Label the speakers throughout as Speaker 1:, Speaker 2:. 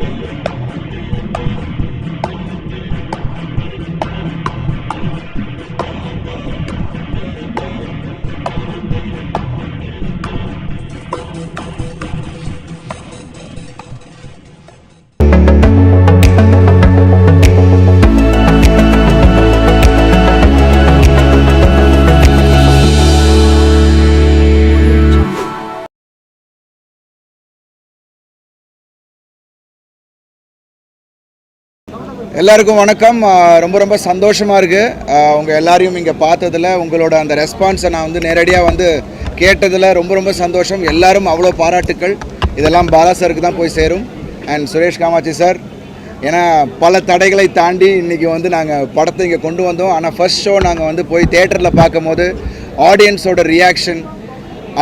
Speaker 1: Thank you. எல்லாருக்கும் வணக்கம். ரொம்ப ரொம்ப சந்தோஷமாக இருக்குது உங்கள் எல்லாரையும் இங்கே பார்த்ததில் உங்களோட அந்த ரெஸ்பான்ஸை நான் வந்து நேரடியாக வந்து கேட்டதில் ரொம்ப ரொம்ப சந்தோஷம். எல்லாரும் அவ்வளோ பாராட்டுக்கள். இதெல்லாம் பாலா சாருக்கு தான் போய் சேரும். அண்ட் சுரேஷ் காமாட்சி சார் ஏன்னா பல தடைகளை தாண்டி இன்றைக்கி வந்து நாங்கள் படத்தை இங்கே கொண்டு வந்தோம். ஆனால் ஃபர்ஸ்ட் ஷோ நாங்கள் வந்து போய் தேட்டரில் பார்க்கும்போது ஆடியன்ஸோட ரியாக்ஷன்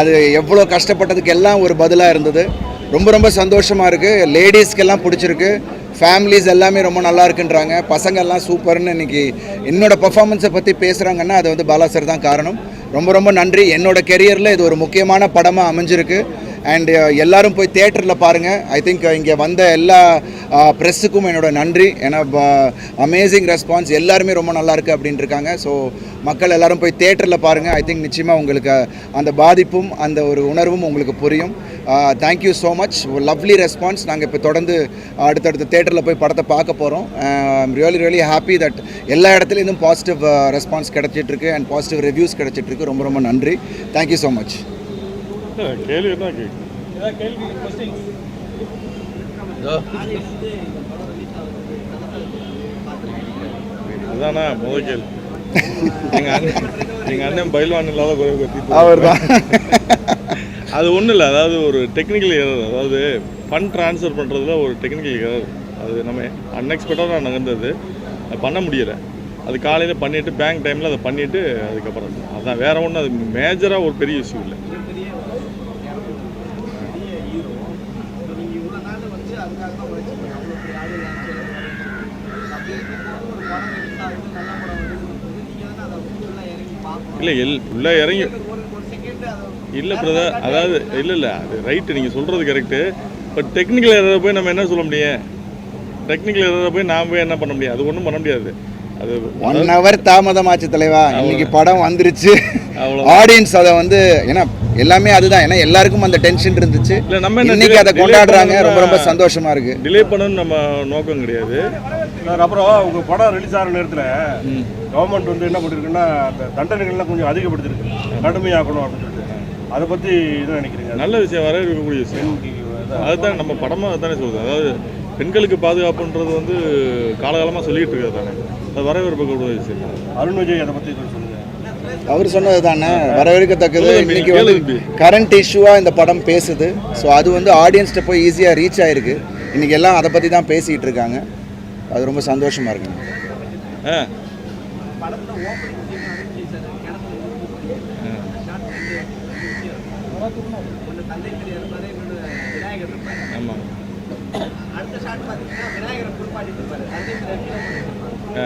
Speaker 1: அது எவ்வளோ கஷ்டப்பட்டதுக்கு எல்லாம் ஒரு பதிலாக இருந்தது. ரொம்ப ரொம்ப சந்தோஷமாக இருக்குது லேடிஸ்க்கெல்லாம் பிடிச்சிருக்கு. ஃபேமிலிஸ் எல்லாமே ரொம்ப நல்லா இருக்குன்றாங்க. பசங்கள்லாம் சூப்பர்னு இன்னைக்கு என்னோட பர்ஃபார்மன்ஸை பற்றி பேசுகிறாங்கன்னா அது வந்து பாலா சார் தான் காரணம். ரொம்ப ரொம்ப நன்றி. என்னோட கெரியரில் இது ஒரு முக்கியமான படமாக அமைஞ்சிருக்கு. அண்ட் uh, எல்லாரும் போய் தேட்டரில் பாருங்கள் ஐ திங்க் uh, இங்கே வந்த எல்லா uh, ப்ரெஸ்ஸுக்கும் என்னோட நன்றி. ஏன்னா அமேசிங் ரெஸ்பான்ஸ் எல்லாருமே ரொம்ப நல்லா இருக்கு அப்படின்ட்டு இருக்காங்க ஸோ மக்கள் எல்லாரும் போய் தேட்டரில் பாருங்கள் ஐ திங்க் நிச்சயமாக உங்களுக்கு அந்த பாதிப்பும் அந்த ஒரு உணர்வும் உங்களுக்கு புரியும். Thank you so much lovely response நாங்கள் இப்போ தொடர்ந்து அடுத்தடுத்த தேட்டரில் போய் படத்தை பார்க்க போகிறோம் ரியலி ரியலி ஹாப்பி தட் எல்லா இடத்துலையும் பாசிட்டிவ் ரெஸ்பான்ஸ் கிடச்சிட்ருக்கு. அண்ட் பாசிட்டிவ் ரிவ்யூஸ் கிடச்சிட்ருக்கு. ரொம்ப ரொம்ப நன்றி. தேங்க்யூ ஸோ மச்
Speaker 2: கேள்வி என்ன கேட்கு அதானா முதல் கேள்வி எங்க அண்ணன் எங்க அண்ணன் பயில்வான் இல்லாத குறை பற்றி
Speaker 1: அவர் தான்
Speaker 2: அது ஒன்றும் இல்லை அதாவது ஒரு டெக்னிக்கல் எரர் அதாவது ஃபண்ட் ட்ரான்ஸ்ஃபர் பண்ணுறதுல ஒரு டெக்னிக்கல் எரர் அது நம்ம அன்எக்ஸ்பெக்டடாக நடந்தது அது பண்ண முடியலை. அது காலையில் பண்ணிவிட்டு பேங்க் டைமில் அதை பண்ணிவிட்டு அதுக்கப்புறம் அதான் வேற ஒன்றும் அது மேஜராக ஒரு பெரிய இஷ்யூ இல்லை. இல்லை எல் உள்ளே இறங்கி இல்லை பிரதர் அதாவது இல்லை இல்லை அது ரைட்டு நீங்கள் சொல்கிறது கரெக்டு பட் டெக்னிக்கல் எரரை போய் நம்ம என்ன சொல்ல முடியும்? டெக்னிக்கல் எரரை போய் நாம் போய் என்ன பண்ண முடியும்? அது ஒன்றும் பண்ண முடியாது. அது
Speaker 1: ஒன் ஹவர் தாமதமாச்சு தலைவா. இன்னைக்கு படம் வந்துருச்சு. ஆடியன்ஸ் அதை வந்து ஏன்னா எல்லாமே அதுதான். ஏன்னா எல்லாருக்கும் அந்த டென்ஷன் இருந்துச்சு.
Speaker 2: இல்லை நம்ம என்ன
Speaker 1: இன்னைக்கு அதை கொண்டாடுறாங்க. ரொம்ப ரொம்ப சந்தோஷமா இருக்கு.
Speaker 2: டிலே பண்ணணும்னு நம்ம நோக்கம் கிடையாது.
Speaker 3: அப்புறம் உங்க படம் ரிலீஸ் ஆகிற நேரத்தில் கவர்மெண்ட் வந்து என்ன பண்ணிருக்குன்னா அந்த தண்டனைகள்லாம் கொஞ்சம் அதிகப்படுத்திருக்கு. கடுமையாக்கணும் அப்படின்னு சொல்லிட்டு. அதை பற்றி என்ன நினைக்கிறீங்க?
Speaker 2: நல்ல விஷயம் வரவேற்கக்கூடிய விஷயம். அதுதான் நம்ம படமாக அதுதானே சொல்லுது அதாவது பெண்களுக்கு பாதுகாப்புன்றது வந்து காலகாலமாக சொல்லிட்டு இருக்கிறது தானே. அது வரவேற்பக்கூடிய விஷயம்.
Speaker 3: அருண் விஜய் அதை பற்றி சொல்லுங்க.
Speaker 1: அவர் சொன்னது தானே வரவேற்கத்தக்கது. இன்னைக்கு வந்து. கரண்ட் இஷ்யூவா இந்த படம் பேசுது. ஸோ அது வந்து ஆடியன்ஸ்கிட்ட போய் ஈஸியாக ரீச் ஆயிருக்கு. இன்னைக்கு எல்லாம் அதை பற்றி தான் பேசிக்கிட்டு இருக்காங்க. அது ரொம்ப சந்தோஷமா இருக்கு
Speaker 2: ஆ. ஆமாம் ஆ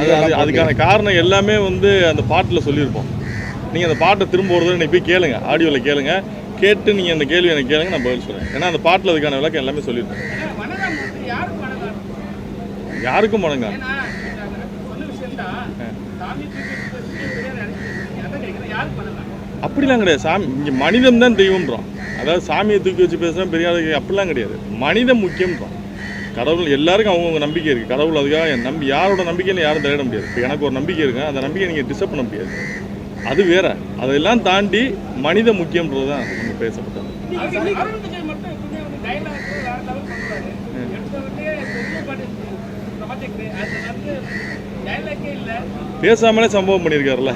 Speaker 2: அது அது அதுக்கான காரணம் எல்லாமே வந்து அந்த பாட்டில் சொல்லியிருப்போம். நீங்கள் அந்த பாட்டை திரும்ப ஒரு தடவை போய் கேளுங்க. ஆடியோவில் கேளுங்க. கேட்டு நீங்கள் அந்த கேள்வி எனக்கு கேளுங்க நான் பதில் சொல்கிறேன் ஏன்னா அந்த பாட்டில் அதுக்கான விளக்கம் எல்லாமே சொல்லியிருப்பேன் யாருக்கும் வணங்க அப்படிலாம் கிடையாது. சாமி இங்கே மனிதன் தான் தெய்வம்ன்றோம் அதாவது சாமியை தூக்கி வச்சு பேசுகிறோம் பெரியார் அப்படிலாம் கிடையாது. மனிதன் முக்கியம்ன்றோம் கடவுள் எல்லாருக்கும் அவங்கவுங்க நம்பிக்கை இருக்குது கடவுள் அதுக்காக என் நம்பி யாரோட நம்பிக்கைன்னு யாரும் தலையிட முடியாது. இப்போ எனக்கு ஒரு நம்பிக்கை இருக்குது அந்த நம்பிக்கை நீங்கள் டிஸ்டர்ப் பண்ண முடியாது. அது வேற. அதெல்லாம் தாண்டி மனித முக்கியன்றது தான் நம்ம பேசப்பட்டது. பேசாமலே சம்பவம் பண்ணியிருக்காருல்ல.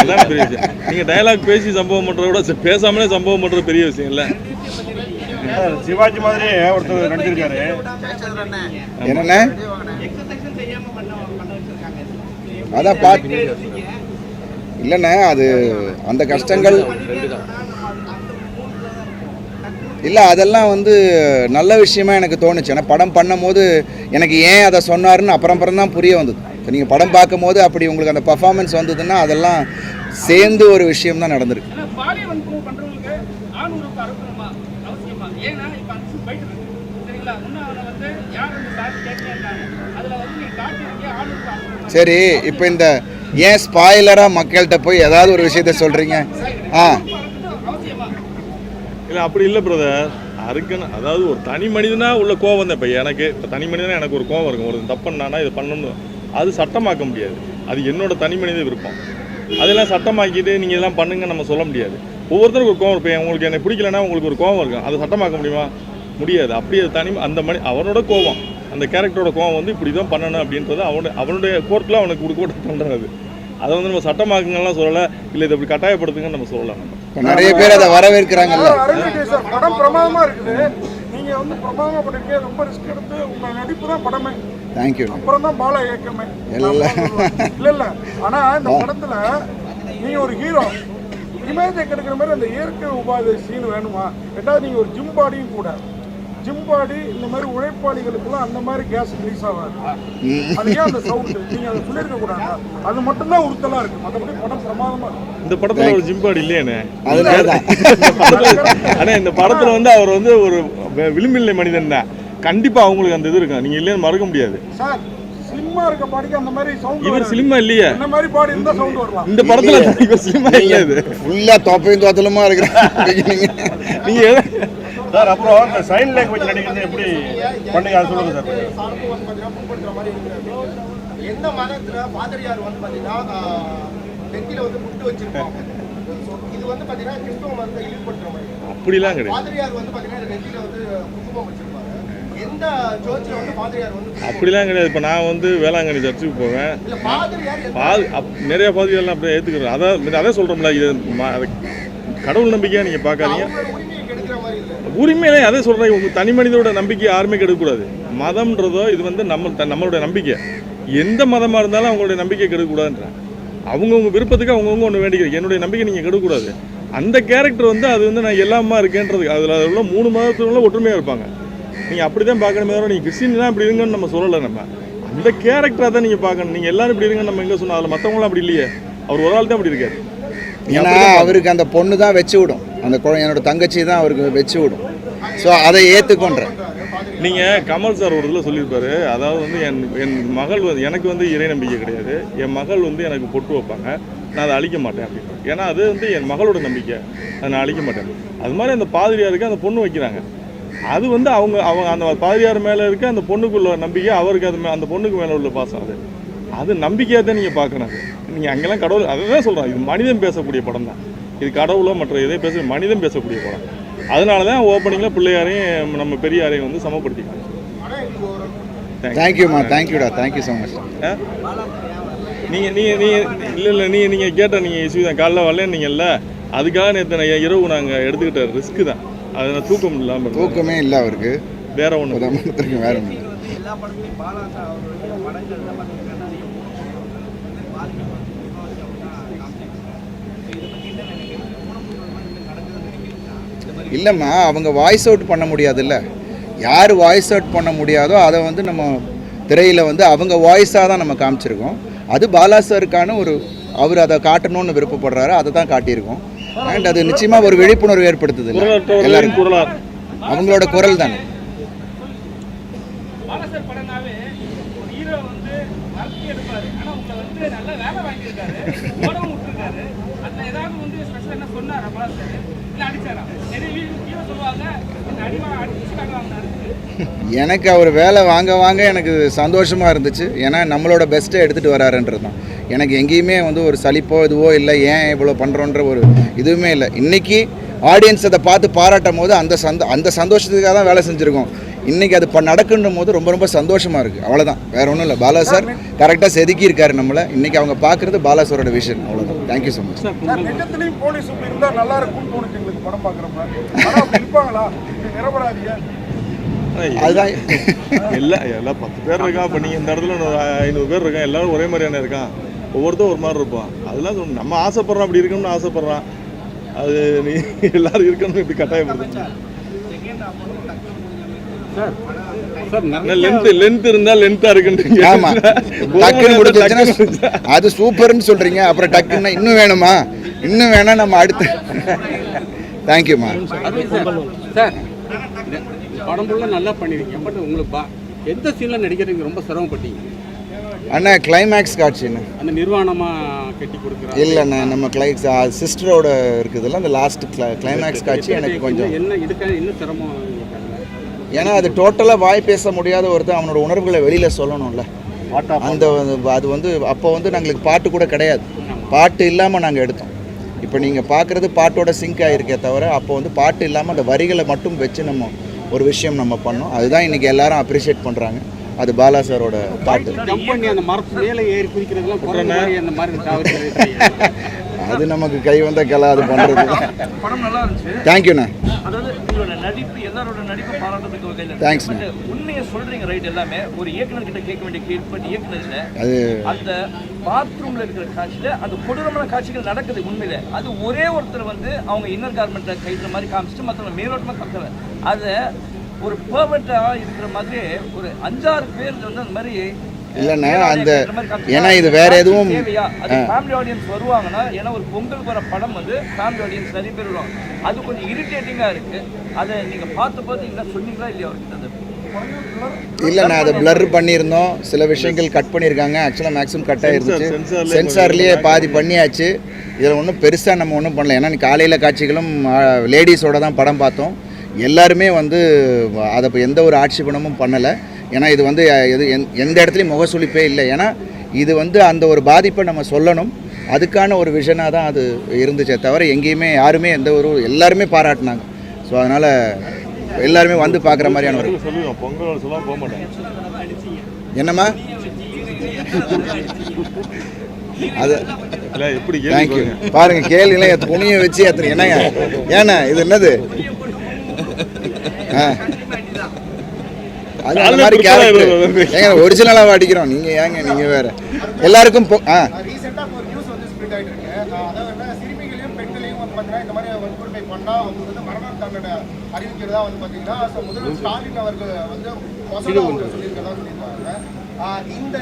Speaker 2: அதான் பெரிய விஷயம். நீங்கள் டயலாக் பேசி சம்பவம் பண்ணுறத விட பேசாமலே சம்பவம் பண்ணுறது பெரிய விஷயம் இல்லை.
Speaker 3: சிவாஜி மாதிரியே ஒருத்தர் நடிச்சிருக்காரு.
Speaker 4: வச்சிருக்காங்க
Speaker 1: அதான் பார்த்து இல்லைண்ணே அது அந்த கஷ்டங்கள் இல்லை அதெல்லாம் வந்து நல்ல விஷயமா எனக்கு தோணுச்சு. ஏன்னா படம் பண்ணும்போது எனக்கு ஏன் அதை சொன்னாருன்னு அப்புறம் அப்புறம் தான் புரிய வந்தது. இப்போ நீங்கள் படம் பார்க்கும்போது அப்படி உங்களுக்கு அந்த பர்ஃபார்மன்ஸ் வந்ததுன்னா அதெல்லாம் சேர்ந்து ஒரு விஷயம் தான் நடந்திருக்கு.
Speaker 4: ஏன்னா இப்ப அந்த scene போயிட்டு இருக்கு சரிங்களா? இன்னும் அவனை வந்து யார் அந்த சார் கேட்கிறாங்க அதுல வந்து நீங்க காட்டியிருக்கே அனுப்பணுமா
Speaker 1: சரி இப்போ இந்த ஏன் ஸ்பாய்லராக மக்கள்கிட்ட போய் ஏதாவது ஒரு விஷயத்த சொல்கிறீங்க ஆ.
Speaker 2: இல்லை அப்படி இல்லை பிரதர் அறுக்கணும் அதாவது ஒரு தனி மனிதனா உள்ள கோவம் தான் இப்போ எனக்கு. இப்போ தனி மனிதனா எனக்கு ஒரு கோவம் இருக்கும். ஒரு தப்பு பண்ணானா இது பண்ணணும் அது சட்டமாக்க முடியாது. அது என்னோட தனி மனித விருப்பம். அதெல்லாம் சட்டமாக்கிட்டு நீங்கள் இதெல்லாம் பண்ணுங்க நம்ம சொல்ல முடியாது. ஒவ்வொருத்தருக்கும் ஒரு கோவம் இருப்பேன். உங்களுக்கு எனக்கு பிடிக்கலன்னா உங்களுக்கு ஒரு கோவம் இருக்கும். அதை சட்டமாக்க முடியுமா? முடியாது. அப்படி அது தனி அந்த மனி அவனோட கோவம். அந்த கேரக்டரோட கோவம் வந்து இப்படி தான் பண்ணணும் அப்படின்றது அவனோட அவனுடைய கோர்ட்டில் அவனுக்கு கொடுக்க பண்ணுறது அதை. வந்து நம்ம சட்டமாக்குங்கலாம் சொல்லலை. இல்லை இதை இப்படி கட்டாயப்படுத்துங்கன்னு நம்ம சொல்லலாம் நம்ம.
Speaker 1: நிறைய பேர் அதை வரவேற்கிறாங்கல்ல.
Speaker 5: சார் படம் பிரமாதமா இருக்குது. நீங்க வந்து பிரமாதமா பண்ணிருக்கீங்க ரொம்ப ரிஸ்க் எடுத்து உங்க நடிப்பு தான் படமே.
Speaker 1: தேங்க்யூ
Speaker 5: அப்புறம் தான் பாலா இயக்கமே.
Speaker 1: இல்ல.
Speaker 5: இல்ல. இல்ல ஆனா இந்த படத்துல நீங்க ஒரு ஹீரோ இமேஜ் கெடுக்கிற மாதிரி அந்த இயற்கை உபாதை சீன் வேணுமா? ரெண்டாவது நீங்க ஒரு ஜிம் பாடியும் கூட. ஜிம் பாடி இந்த மாதிரி உழைப்பாளிகளுக்கெல்லாம் அந்த மாதிரி கேஸ் ரிலீஸ் ஆகாது. அது ஏன் அந்த சவுண்ட் நீங்க அதை சொல்லியிருக்க கூடாது? அது மட்டும்தான் உறுத்தலா இருக்கு. மற்றபடி படம் பிரமாதமா இருக்கு.
Speaker 2: இந்த படத்துல ஒரு ஜிம்பாடி இல்லையானே
Speaker 1: அதனால தான்
Speaker 2: ஆனா இந்த படத்துல வந்து அவர் வந்து ஒரு விளிம்பில்லை மனிதன் தான். கண்டிப்பா அவங்களுக்கு அந்த இது இருக்கும். நீங்க இல்லைன்னு மறக்க முடியாது.
Speaker 5: சார் ஸ்லிம்மா இருக்க பாடிக்கு அந்த மாதிரி சவுண்ட்
Speaker 2: இவர் சினிமா இல்லையே?
Speaker 5: இந்த மாதிரி பாடி இருந்தா சவுண்ட் வரலாம்.
Speaker 2: இந்த படத்துல இவர் சினிமா இல்ல. இது.
Speaker 1: ஃபுல்லாக தொப்பையும் தோத்தலுமா இருக்கிறாங்க
Speaker 2: நீங்க
Speaker 3: சார் அப்புறம் இந்த சைன் லாங்குவேஜ் நடிக்கிறது எப்படி பண்ணீங்க அதை சொல்லுங்க சார்?
Speaker 6: எந்த மதத்துல பாதிரியார் வந்து பார்த்தீங்கன்னா ஆஹ், நெத்தியில வந்து முட்டு வச்சிருப்பாங்க. இது வந்து பார்த்தீங்கன்னா கிறிஸ்துவ மதத்தை இழிவுபடுத்துற மாதிரி.
Speaker 2: அப்படிலாம் கிடையாது.
Speaker 6: பாதிரியார் வந்து பார்த்தீங்கன்னா நெத்தியில வந்து குங்குமம் வச்சிருப்பாங்க.
Speaker 2: அப்படிலாம் கிடையாது. இப்போ நான் வந்து வேளாங்கண்ணி சர்ச்சுக்கு போவேன். பாதி அப் நிறைய பாதிகள்லாம் அப்படியே ஏற்றுக்கிறேன் அதான் அதான் சொல்கிறோம்ல இது அது கடவுள் நம்பிக்கையாக நீங்கள் பார்க்காதீங்க. உரிமையிலே அதே சொல்கிறேன் உங்கள் தனி மனிதோட நம்பிக்கை யாருமே கெடுக்கக்கூடாது. மதம்ன்றதோ இது வந்து நம்ம நம்மளுடைய நம்பிக்கை. எந்த மதமாக இருந்தாலும் அவங்களுடைய நம்பிக்கை கெடுக்கக்கூடாதுன்றேன் அவங்கவுங்க விருப்பத்துக்கு அவங்கவுங்க ஒன்று வேண்டிக்கிறது. என்னுடைய நம்பிக்கை நீங்கள் கெடுக்கக்கூடாது. அந்த கேரக்டர் வந்து அது வந்து நான் எல்லாமா இருக்கேன்றது அதில் உள்ள மூணு மதத்துல ஒற்றுமையாக இருப்பாங்க. நீங்கள் அப்படி தான் பார்க்கணுமே தவிர நீங்கள் கிறிஸ்டின் தான் இப்படி இருங்கன்னு நம்ம சொல்லலை நம்ம. அந்த கேரக்டரை தான் நீங்கள் பார்க்கணும். நீங்கள் எல்லாரும் இப்படி இருங்கன்னு நம்ம எங்கே சொன்னோம்? அதில் மற்றவங்களாம் அப்படி இல்லையே. அவர் ஒரு ஆள் தான் அப்படி இருக்காரு.
Speaker 1: ஏன்னா அவருக்கு அந்த பொண்ணு தான் வச்சு விடும். அந்த குழந்தை என்னோட தங்கச்சி தான் அவருக்கு வச்சு விடும். ஸோ அதை ஏற்றுக்கொன்றேன்
Speaker 2: நீங்கள் கமல் சார் ஒரு இதில் சொல்லியிருப்பாரு. அதாவது வந்து என் என் மகள் வந்து எனக்கு வந்து இறை நம்பிக்கை கிடையாது. என் மகள் வந்து எனக்கு பொட்டு வைப்பாங்க. நான் அதை அழிக்க மாட்டேன் அப்படின்னு ஏன்னா அது வந்து என் மகளோட நம்பிக்கை. அதை நான் அழிக்க மாட்டேன். அது மாதிரி அந்த பாதிரியாருக்கு அந்த பொண்ணு வைக்கிறாங்க. அது வந்து அவங்க அவங்க அந்த பாதிரியார் மேலே இருக்க அந்த பொண்ணுக்குள்ள நம்பிக்கை அவருக்கு அது அந்த பொண்ணுக்கு மேலே உள்ள பாசம் அது. அது நம்பிக்கையாக தான் நீங்கள் பார்க்கணும் நீங்கள் அங்கெல்லாம் கடவுள் அதை தான் சொல்கிறேன் இது மனிதன் பேசக்கூடிய படம் தான். இது கடவுளோ மற்ற எதை பேச மனிதன் பேசக்கூடிய படம். அதனால தான் ஓப்பனிங்கில் பிள்ளையாரையும் நம்ம பெரியாரையும் வந்து சமப்படுத்திக்கலாம்
Speaker 1: தேங்க்யூம்மா தேங்க்யூடா தேங்க்யூ ஸோ மச்
Speaker 2: நீங்கள் நீங்கள் நீங்கள் இல்லை இல்லை நீங்கள் நீங்கள் கேட்ட நீங்கள் இஷ்யூ தான். காலைல வரலன்னு நீங்கள்ல அதுக்காக நேற்று இரவு நாங்கள் எடுத்துக்கிட்ட ரிஸ்க்கு தான். அது தூக்கம் இல்லாமல்.
Speaker 1: தூக்கமே இல்லை அவருக்கு.
Speaker 2: வேற ஒன்று
Speaker 1: உதாரணத்துக்கு வேற ஒன்று இல்லைம்மா அவங்க வாய்ஸ் அவுட் பண்ண முடியாதுல்ல. யார் வாய்ஸ் அவுட் பண்ண முடியாதோ அதை வந்து நம்ம திரையில் வந்து அவங்க வாய்ஸாக தான் நம்ம காமிச்சிருக்கோம். அது பாலா சாருக்கான ஒரு அவர் அதை காட்டணும்னு விருப்பப்படுறாரு அதை தான் காட்டியிருக்கோம். அண்ட் அது நிச்சயமாக ஒரு விழிப்புணர்வு ஏற்படுத்துது
Speaker 2: குரலார்
Speaker 1: அவங்களோட குரல் தானே?
Speaker 4: பாலாசர் படம்னாவே ஒரு ஹீரோ வந்து வளர்த்தி எடுப்பாரு. ஆனா உங்களை வந்து நல்ல வேலை வாங்கியிருக்காரு. ஓடவும் விட்டுருக்காரு. அதுல ஏதாவது வந்து ஸ்பெஷல் என்ன சொன்னாரா பாலாசர்? இல்ல அடிச்சாரா? நிறைய ஹீரோ சொல்லுவாங்க. இந்த அடிவா அடிச்சு காட்டுவாங்க.
Speaker 1: எனக்கு அவர் வேலை வாங்க வாங்க எனக்கு சந்தோஷமாக இருந்துச்சு. ஏன்னா நம்மளோட பெஸ்ட்டை எடுத்துகிட்டு வராருன்றது தான் எனக்கு எங்கேயுமே வந்து ஒரு சலிப்போ இதுவோ இல்லை ஏன் இவ்வளோ பண்ணுறோன்ற ஒரு இதுவுமே இல்லை. இன்றைக்கி ஆடியன்ஸ் அதை பார்த்து பாராட்டும் போது அந்த சந்தோ அந்த சந்தோஷத்துக்காக தான் வேலை செஞ்சுருக்கோம். இன்றைக்கி அது இப்போ நடக்குன்ற போது ரொம்ப ரொம்ப சந்தோஷமாக இருக்குது அவ்வளோதான் வேற ஒன்றும் இல்லை. பாலா சார் கரெக்டாக செதுக்கி இருக்காரு நம்மளை. இன்றைக்கி அவங்க பார்க்குறது பாலா சாரோட விஷன் அவ்வளோதான் thank you so much
Speaker 5: sir நிஜத்துலயும் police இப்படி இருந்தா நல்லா இருக்கும்னு
Speaker 1: அதுதான்.
Speaker 2: எல்லாம் எல்லாம் பத்து பேர் இருக்கான். இப்போ நீங்கள் இந்த இடத்துல ஒரு ஐநூறு பேர் இருக்கான். எல்லாரும் ஒரே மாதிரியான இருக்கான். ஒவ்வொருத்தரும் ஒரு மாதிரி இருப்பான் அதெல்லாம். நம்ம ஆசைப்படுறோம் அப்படி இருக்கணும்னு ஆசைப்படுறான். அது நீ எல்லாரும் இருக்கணும்னு இப்படி கட்டாயப்படுது. லென்த் லென்த் இருந்தா லென்த்தா இருக்குன்றீங்க.
Speaker 1: ஆமா. டக்குன்னு முடிஞ்சிருச்சுன்னா அது சூப்பர்னு சொல்றீங்க. அப்புறம் டக்குன்னா இன்னும் வேணுமா? இன்னும் வேணா நம்ம அடுத்து
Speaker 7: அரவிந்த் சார் படம் நல்லா பண்ணிருக்கீங்க. பட் உங்களுக்கு எந்த சீனில் நடிக்கிறதுக்கு ரொம்ப சிரமப்பட்டீங்க?
Speaker 1: அண்ணா கிளைமேக்ஸ் காட்சிண்ணே
Speaker 7: அந்த நிர்வாணமாக கட்டி கொடுக்குறாங்க.
Speaker 1: இல்லைண்ணே நம்ம கிளை சிஸ்டரோட இருக்குதுல்ல அந்த லாஸ்ட் கிளைமேக்ஸ் காட்சி எனக்கு கொஞ்சம்.
Speaker 7: என்ன இதுக்காக என்ன சிரமம்?
Speaker 1: ஏன்னா அது டோட்டலாக வாய் பேச முடியாத ஒருத்தன் அவனோட உணர்வுகளை வெளியில் சொல்லணும்ல. அந்த அது வந்து அப்போ வந்து நாங்களுக்கு பாட்டு கூட கிடையாது. பாட்டு இல்லாமல் நாங்கள் எடுத்தோம். இப்போ நீங்கள் பார்க்குறது பாட்டோட சிங்க் ஆகிருக்கே தவிர அப்போ வந்து பாட்டு இல்லாமல் அந்த வரிகளை மட்டும் வச்சு நம்ம ஒரு விஷயம் நம்ம பண்ணோம். அதுதான் இன்றைக்கி எல்லாரும் அப்ரிஷியேட் பண்ணுறாங்க அது பாலா சாரோட பாட்டு. அது நமக்கு கை வந்த கலை அது பண்ணுறது
Speaker 8: படம் நல்லா இருந்துச்சு.
Speaker 1: தேங்க்யூண்ணா
Speaker 8: பட் உண்மையை சொல்றீங்க ரைட் எல்லாமே. ஒரு இயக்குனர் கிட்ட கேட்க வேண்டிய கேள்வி பட் இயக்குனர் இல்ல
Speaker 1: அது
Speaker 8: அந்த பாத்ரூம்ல இருக்கிற காட்சியில அந்த கொடூரமான காட்சிகள் நடக்குது உண்மையில. அது ஒரே ஒருத்தர் வந்து அவங்க இன்னர் கார்மெண்ட்டை கைட்டுற மாதிரி காமிச்சிட்டு மற்றவங்க மேலோட்டமா காமிச்சவங்க அதை ஒரு பெர்மனண்டா இருக்கிற மாதிரி ஒரு அஞ்சாறு பேர் வந்து அந்த மாதிரி
Speaker 1: இல்லைண்ணே, அந்த- ஏன்னா இது வேற எதுவும்.
Speaker 8: ஃபேமிலி ஆடியன்ஸ் வருவாங்கன்னா ஏன்னா ஒரு பொங்கல் வர படம் வந்து ஃபேமிலி ஆடியன்ஸ் நிறைய பேர் வருவாங்க. அது கொஞ்சம் இரிட்டேட்டிங்கா இருக்கு. அதை நீங்க பார்த்த போது என்ன சொன்னீங்களா இல்லையா அது?
Speaker 1: இல்லைண்ணா அதை பிளர் பண்ணியிருந்தோம். சில விஷயங்கள் கட் பண்ணியிருக்காங்க. ஆக்சுவலாக மேக்ஸிமம் கட் ஆயிருந்துச்சு.
Speaker 2: சென்சார்லயே
Speaker 1: சென்சார்லேயே பாதி பண்ணியாச்சு. இதில் ஒன்றும் பெருசாக நம்ம ஒன்றும் பண்ணல. ஏன்னா காலையில் காட்சிகளும் லேடிஸோட தான் படம் பார்த்தோம். எல்லாருமே வந்து அதை இப்போ எந்த ஒரு ஆட்சேபனமும் பண்ணலை. ஏன்னா இது வந்து எது எந்- எந்த இடத்துலையும் முகசுளிப்பே இல்லை. ஏன்னா இது வந்து அந்த ஒரு பாதிப்பை நம்ம சொல்லணும். அதுக்கான ஒரு விஷனாக தான் அது இருந்துச்சே தவிர எங்கேயுமே யாருமே எந்த ஒரு எல்லாருமே பாராட்டினாங்க. ஸோ அதனால் எல்லாருமே வந்து பார்க்குற மாதிரியான ஒரு என்னம்மா? அது
Speaker 2: எப்படி
Speaker 1: தேங்க்யூ
Speaker 2: பாருங்க.
Speaker 1: பாருங்க கேள்விலாம் எத்த துணியை வச்சு எத்தனை என்னங்க? ஏண்ணா இது என்னது. அது அந்த மாதிரி கேரக்டர் ஏங்க ஒரிஜினலாக அடிக்கிறோம்? நீங்கள் ஏங்க நீங்கள் வேற. எல்லாருக்கும் பொ- ஆ.
Speaker 6: ரீசெண்டாக ஒரு நியூஸ் வந்து ஸ்ப்ரெட் ஆகிட்டு இருக்கு. அஹ் அதாவது என்ன சிறுமிகளையும் பெண்களையும் வந்து பார்த்தீங்கன்னா இந்த மாதிரி வன்கொடுமை பண்ணால் அவங்களுக்கு வந்து மரண தண்டனை அறிவிக்கிறதா வந்து பார்த்தீங்கன்னா முதல்வர் ஸ்டாலின் அவர்கள் வந்து சொல்லியிருக்கிறதா சொல்லியிருக்காங்க. இந்த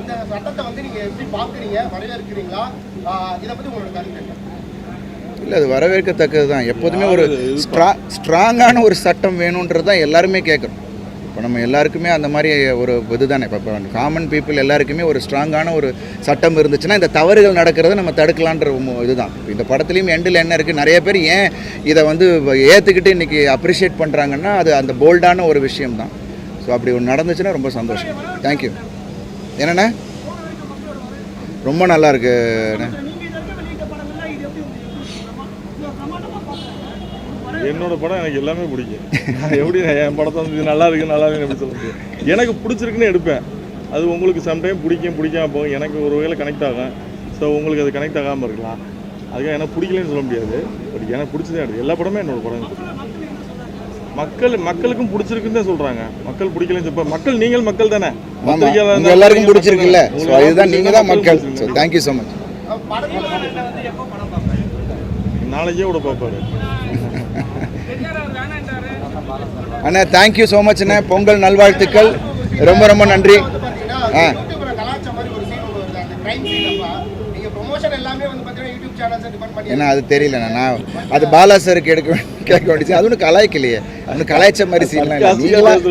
Speaker 6: இந்த சட்டத்தை வந்து நீங்கள் எப்படி பார்க்குறீங்க வரவேற்கிறீங்களா? இதை பற்றி உங்களோட கருத்து என்ன?
Speaker 1: இல்லை அது வரவேற்கத்தக்கது தான். எப்போதுமே ஒரு ஸ்ட்ரா ஸ்ட்ராங்கான ஒரு சட்டம் வேணுன்றது தான் எல்லாருமே கேட்குறோம் இப்போ நம்ம எல்லாருக்குமே அந்த மாதிரி ஒரு இதுதானே. இப்போ இப்போ காமன் பீப்புள் எல்லாருக்குமே ஒரு ஸ்ட்ராங்கான ஒரு சட்டம் இருந்துச்சுன்னா இந்த தவறுகள் நடக்கிறத நம்ம தடுக்கலான்ற இதுதான். இந்த படத்துலையும் எண்டில் என்ன இருக்குது நிறைய பேர் ஏன் இதை வந்து ஏற்றுக்கிட்டு இன்றைக்கி அப்ரிஷியேட் பண்ணுறாங்கன்னா அது அந்த போல்டான ஒரு விஷயம் தான் ஸோ அப்படி ஒன்று நடந்துச்சுன்னா ரொம்ப சந்தோஷம். தேங்க்யூ என்னண்ணே? ரொம்ப நல்லா இருக்குண்ணே
Speaker 2: என்னோட படம் எனக்கு எல்லாமே பிடிக்கும். எப்படி நான் என் படத்தை வந்து இது நல்லா இருக்கு நல்லா இருக்கு எப்படி சொல்ல முடியும்? எனக்கு பிடிச்சிருக்குன்னு எடுப்பேன். அது உங்களுக்கு சம்டைம் பிடிக்கும் பிடிக்காம போகும். எனக்கு ஒரு வகையில் கனெக்ட் ஆகும். ஸோ உங்களுக்கு அது கனெக்ட் ஆகாமல் இருக்கலாம். அதுக்காக எனக்கு பிடிக்கலன்னு சொல்ல முடியாது. பட் எனக்கு பிடிச்சதே எடுத்து எல்லா படமே என்னோட படம் பிடிக்கும். மக்கள் மக்களுக்கும் பிடிச்சிருக்குன்னு தான் சொல்றாங்க. மக்கள் பிடிக்கலன்னு சொல்ல மக்கள் நீங்கள் மக்கள் தானே?
Speaker 1: எல்லாருக்கும் பிடிச்சிருக்குல்ல.
Speaker 2: மக்கள்
Speaker 1: ஸோ
Speaker 2: தானே.
Speaker 1: மக்கள். தேங்க்யூ ஸோ மச்
Speaker 2: நாளைக்கே கூட பார்ப்பாரு.
Speaker 1: அண்ணா தேங்க்யூ ஸோ மச் அண்ணா. பொங்கல் நல்வாழ்த்துக்கள். ரொம்ப ரொம்ப நன்றி. ஆ. ஏன்னா அது தெரியலண்ணா. நான் அது பாலா சாருக்கு எடுக்க கேட்க வேண்டியது. அது ஒன்றும் கலாய்க்கலையே. ஒன்றும் கலாய்ச்ச மாதிரி சீன்லாம் இல்லை. நீங்களாம்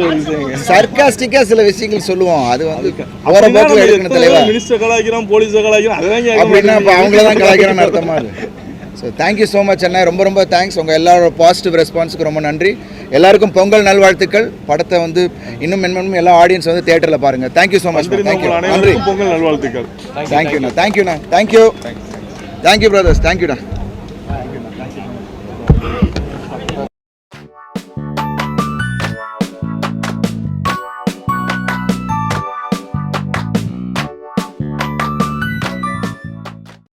Speaker 1: சர்க்காஸ்டிக்காக சில விஷயங்கள் சொல்லுவோம். அது வந்து அவரை போக்கில் எடுக்கணும் தலைவா?
Speaker 2: மினிஸ்டர் கலாய்க்கிறோம் போலீஸை கலாய்க்கிறோம்
Speaker 1: அப்படின்னா இப்போ. அவங்கள தான் கலாய்க்கிறோன்னு அர்த்தமா இருக்கு so thank you so much அண்ணா ரொம்ப ரொம்ப தேங்க்ஸ் உங்கள் எல்லாரோட பாசிட்டிவ் ரெஸ்பான்ஸுக்கு ரொம்ப நன்றி. எல்லாருக்கும் பொங்கல் நல்வாழ்த்துக்கள். படத்தை வந்து இன்னும் மென்மனும் எல்லா ஆடியன்ஸ் வந்து தேட்டரில் பாருங்கள் தேங்க்யூ ஸோ மச் தேங்க்யூ நன்றி.
Speaker 2: பொங்கல் நல்வாழ்த்துக்கள்.
Speaker 1: தேங்க்யூண்ணா தேங்க்யூண்ணா தேங்க்யூ தேங்க்யூ பிரதர்ஸ் தேங்க்யூண்ணா